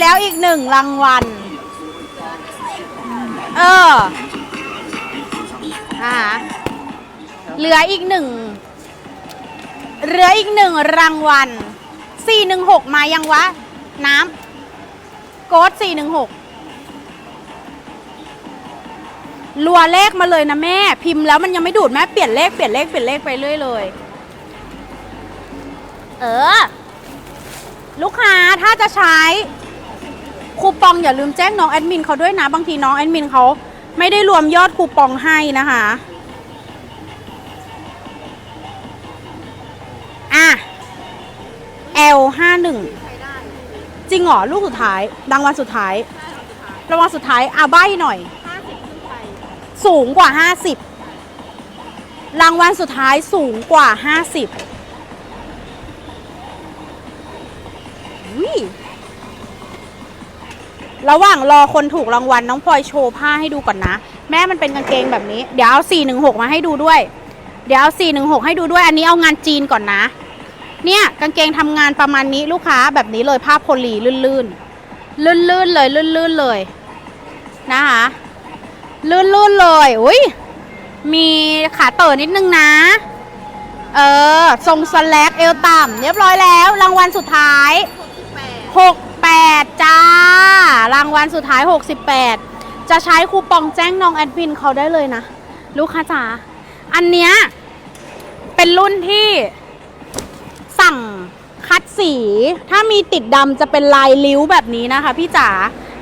แล้วอีกหนึ่งรางวัล เอออ่าเหลืออีกหนึ่ง เหลืออีกหนึ่งรางวัล 416 มายังวะ น้ำโกด416 รัวเลขมาเลยนะแม่ พิมพ์แล้วมันยังไม่ดูดแม่ เปลี่ยนเลขเปลี่ยนเลขเปลี่ยนเลขไปเรื่อยเลย เออ ลูกค้าถ้าจะใช้ คูปองอย่าลืมแจ้งน้องแอดมินเขาด้วยนะ บางทีน้องแอดมินเขาไม่ได้รวมยอดคูปองให้นะคะอะ L ห้าหนึ่งจริงเหรอลูกสุดท้ายรางวัลสุดท้ายรางวัลสุดท้ายอาใบหน่อย สูงกว่า 50 รางวัลสุดท้ายสูงกว่า 50อุ๊ย ระหว่างรอคนถูกรางวัลน้องพลอยโชว์ผ้าให้ดูก่อนนะ แม่มันเป็นกางเกงแบบนี้ เดี๋ยวเอา416 มาให้ดูด้วย เดี๋ยวเอา416 ให้ดูด้วย อันนี้เอางานจีนก่อนนะ เนี่ยกางเกงทำงานประมาณนี้ลูกค้าแบบนี้เลยผ้าโพลีลื่นๆ ลื่นๆเลยลื่นๆเลยนะคะลื่นๆเลยอุ้ยมีขาเต๋อนิดนึงนะ เออทรงสแลกเอวต่ำเรียบร้อยแล้ว รางวัลสุดท้าย 68 จ้า รางวัลสุดท้าย 68 จะใช้คูปองแจ้งน้องแอดมินเขาได้เลยนะ ลูกค้าจ๋าอันเนี้ยเป็นรุ่นที่สั่งคัดสี ถ้ามีติดดำจะเป็นลายลิ้วแบบนี้นะคะ พี่จ๋า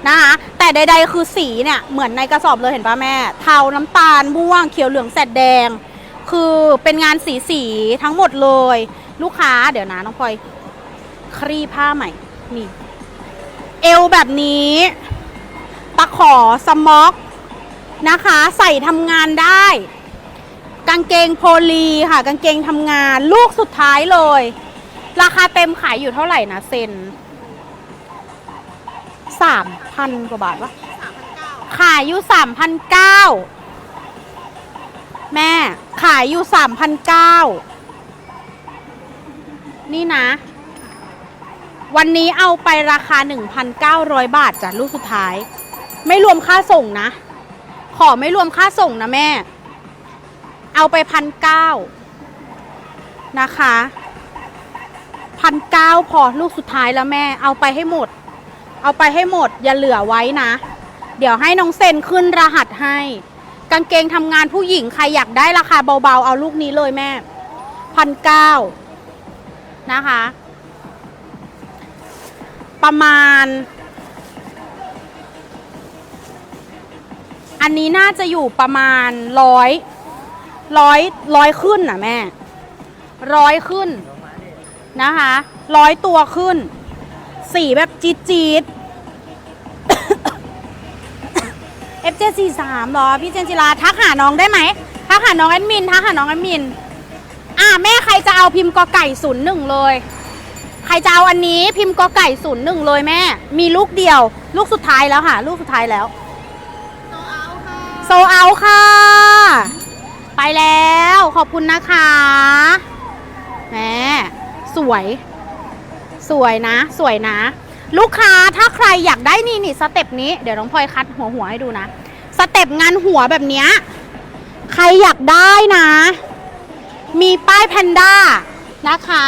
นะคะแต่ใดๆคือสีเนี่ย เหมือนในกระสอบเลยเห็นปะแม่ เทาน้ำตาลม่วงเขียวเหลืองแสดแดง คือเป็นงานสีสีๆทั้งหมดเลย ลูกค้าเดี๋ยวนะน้องพลอยคลี่ผ้าใหม่นี่ เอวแบบนี้ตะขอสม็อกนะคะ ใส่ทำงานได้ กางเกงโพลีค่ะ กางเกงทำงานลูกสุดท้ายเลย ราคาเต็มขายอยู่เท่าไหร่นะเซนสามพันกว่าบาทวะขายอยู่สามพันเก้าแม่ ขายอยู่สามพันเก้านี่นะ วันนี้เอาไปราคา 1,900 บาทจ้ะลูกสุดท้าย ไม่รวมค่าส่งนะ ขอไม่รวมค่าส่งนะแม่ เอาไปพันเก้านะคะพันเก้าพอลูกสุดท้ายแล้วแม่ เอาไปให้หมด เอาไปให้หมด อย่าเหลือไว้นะ เดี๋ยวให้น้องเซนขึ้นรหัสให้ กางเกงทำงานผู้หญิงใครอยากได้ราคาเบาๆ เอาลูกนี้เลยแม่พันเก้านะคะ ประมาณ อันนี้น่าจะอยู่ประมาณร้อยร้อยร้อยขึ้นนะแม่ร้อยขึ้นนะคะร้อยตัวขึ้น สีแบบจี๊ดจี๊ด FJ43 เหรอ พี่เจนจิราทักหาน้องได้ไหมทักหาน้องแอดมินทักหาน้องแอดมิน อะแม่ใครจะเอาพิมพ์กอไก่ศูนย์หนึ่งเลย ใครจะเอาอันนี้พิมพ์กอไก่ศูนย์หนึ่งเลยแม่ มีลูกเดียว ลูกสุดท้ายแล้วค่ะ ลูกสุดท้ายแล้วโซเอาค่ะ ไปแล้วขอบคุณนะคะแหมสวย สวยนะ สวยนะ ลูกค้าถ้าใครอยากได้นี่นี่สเต็ปนี้เดี๋ยวน้องพลอยคัดหัวหัวให้ดูนะสเต็ปงานหัวแบบเนี้ยใครอยากได้นะ มีป้ายแพนด้านะคะ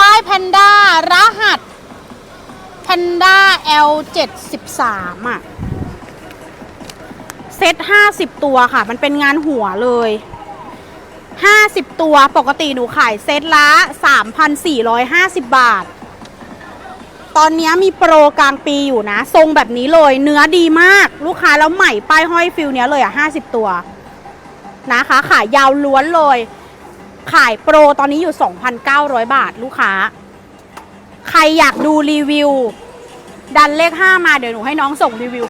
ป้ายแพนด้ารหัสแพนด้า L73 อะ เซต50 ตัวค่ะ มันเป็นงานหัวเลย 50 ตัวปกติหนูขายเซตละ 3,450 บาท ตอนนี้มีโปรกลางปีอยู่นะ ทรงแบบนี้เลย เนื้อดีมากลูกค้าแล้วใหม่ป้ายห้อยฟิลเนี้ยเลยอะ 50 ตัว นะคะขายยาวล้วนเลย ขายโปรตอนนี้อยู่ 2,900 บาทลูกค้า ใครอยากดูรีวิว ดันเลข 5 มาเดี๋ยวหนูให้น้องส่งรีวิว